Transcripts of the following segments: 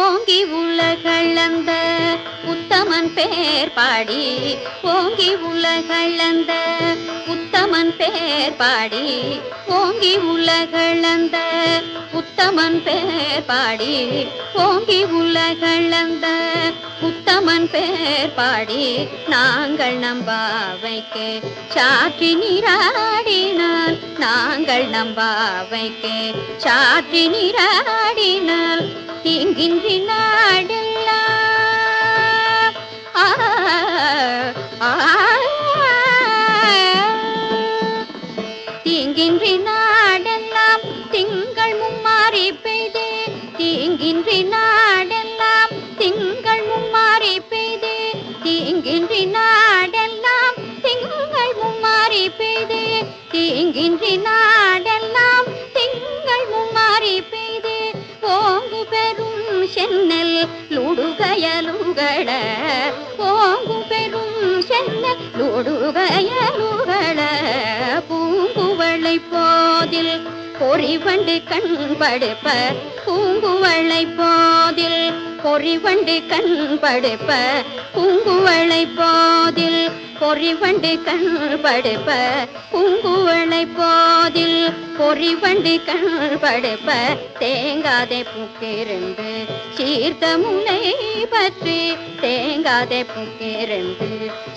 ஓங்கி உலகளந்த உத்தமன் பேர் பாடி. ஓங்கி உலகளந்த உத்தமன் பேர் பாடி. ஓங்கி உலகளந்த உத்தமன் பேர் பாடி. ஓங்கி உலகளந்த உத்தமன் பேர் பாடி. நாங்கள் நம்பாவைக்கு சாற்றி நீராடினான். நாங்கள் நம்பாவைக்கு சாற்றி நீராடி நாடெல்லாம் திங்கள் மும்மாறி பெய்து தீங்கின்றி நாடெல்லாம் திங்கள் மும்மாறி பெய்து தீங்கின்றி நாடெல்லாம் திங்கள் மும்மாறி பெய்து தீங்கின்றி நாடெல்லாம் திங்கள் மும்மாறி பெய்து ஓங்கு பெரும் சென்னல் லுடுகயலுகள. ஓங்கு பெரும் சென்னல் லுடுகயலுகள. பூங்குவளை போதில் பொறிவண்டு கண்படுப்ப. பூங்குவளை போதில் பொறிவண்டு கண்படுப்ப. பூங்குவளை போதில் பொறிவண்டு கண்படுப்ப. பூங்குவளை போதில் பொறிவண்டு கண்படுப்ப. தேங்காதே பூக்கிருந்து சீர்த்த முனை பற்றி. தேங்காதே பூக்கிருந்து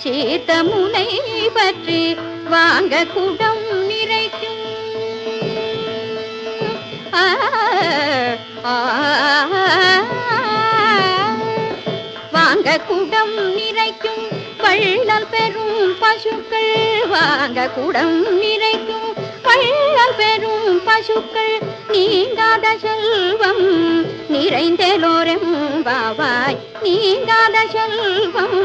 சீர்த்த முனை பற்றி. வாங்க குடம் நிறைக்கும் வாங்க குடம் நிறைக்கும். பள்ளல் பெறும் பசுக்கள். வாங்க குடம் நிறைக்கும். பள்ளல் பெறும் பசுக்கள். நீங்காத செல்வம் நிறைந்தலோரம் பாவாய் நீங்காத செல்வம்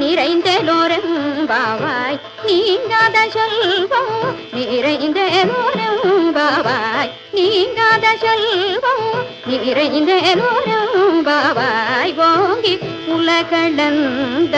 நிறைந்தலோரம் பாவாய் நீங்காத செல்வம் நிறைந்தலோரம் பாவாய் நீங்காத செல்வம் நிறைந்தலோரம் பாவாய் ஓங்கி உலகளந்த